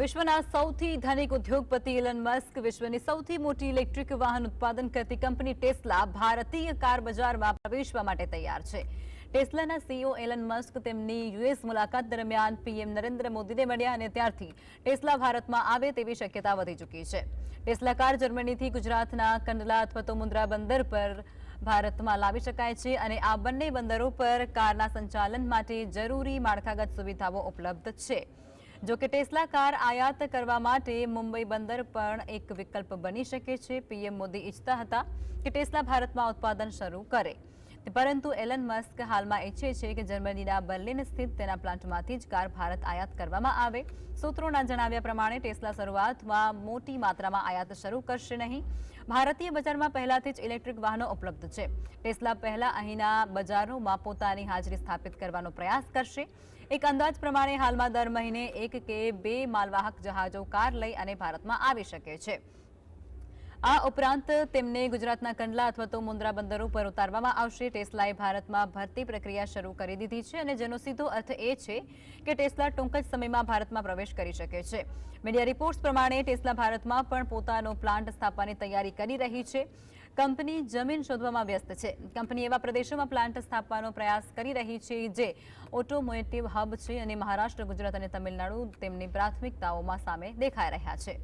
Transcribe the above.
વિશ્વના સૌથી ધનિક ઉદ્યોગપતિ ઇલન મસ્ક વિશ્વની સૌથી મોટી ઇલેક્ટ્રિક વાહન ઉત્પાદન કરતી કંપની ટેસ્લા ભારતીય કાર બજારમાં પ્રવેશવા માટે તૈયાર છે. ટેસ્લાના સીઈઓ એલન મસ્ક તેમની યુએસ મુલાકાત દરમિયાન પીએમ નરેન્દ્ર મોદીને મળ્યા અને ત્યારથી ટેસ્લા ભારતમાં આવે તેવી શક્યતા વધી ચૂકી છે. ટેસ્લા કાર જર્મનીથી ગુજરાતના કંડલા અથવા તો મુન્દ્રા બંદર પર ભારતમાં લાવી શકાય છે અને આ બંને બંદરો પર કારના સંચાલન માટે જરૂરી માળખાગત સુવિધાઓ ઉપલબ્ધ છે. જો કે ટેસ્લા કાર આયાત કરવા માટે મુંબઈ બંદર પણ એક વિકલ્પ બની શકે છે. પીએમ મોદી ઈચ્છતા હતા કે ટેસ્લા ભારતમાં ઉત્પાદન શરૂ કરે. પરંતુ એલન મસ્ક હાલમાં ઈચ્છે છે કે જર્મનીના બર્લિન સ્થિત તેના પ્લાન્ટમાંથી જ કાર ભારત આયાત કરવામાં આવે. સૂત્રોના જણાવ્યા પ્રમાણે, ટેસ્લા શરૂઆતમાં મોટી માત્રામાં આયાત શરૂ કરશે નહીં. ભારતીય બજારમાં પહેલાથી જ ઇલેક્ટ્રિક વાહનો ઉપલબ્ધ છે. ટેસ્લા પહેલા અહીંના બજારોમાં પોતાની હાજરી સ્થાપિત કરવાનો પ્રયાસ કરશે. એક અંદાજ પ્રમાણે, હાલમાં દર મહિને એક કે બે માલવાહક જહાજો કાર લઈ અને ભારતમાં આવી શકે છે. આ ઉપરાંત તેમને ગુજરાતના કંડલા અથવા તો મુન્દ્રા બંદર ઉપર ઉતારવામાં આવશે. ટેસ્લાએ ભારતમાં ભરતી પ્રક્રિયા શરૂ કરી દીધી છે અને જેનો સીધો અર્થ એ છે કે ટેસ્લા ટૂંક જ સમયમાં ભારતમાં પ્રવેશ કરી શકે છે. મીડિયા રિપોર્ટ્સ પ્રમાણે ટેસ્લા ભારતમાં પણ પોતાનો પ્લાન્ટ સ્થાપવાની તૈયારી કરી રહી છે. કંપની જમીન શોધવામાં વ્યસ્ત છે. કંપની એવા પ્રદેશોમાં પ્લાન્ટ સ્થાપવાનો પ્રયાસ કરી રહી છે જે ઓટોમોટિવ હબ છે અને મહારાષ્ટ્ર, ગુજરાત અને તમિલનાડુ તેમની પ્રાથમિકતાઓમાં સામે દેખાઈ રહ્યા છે.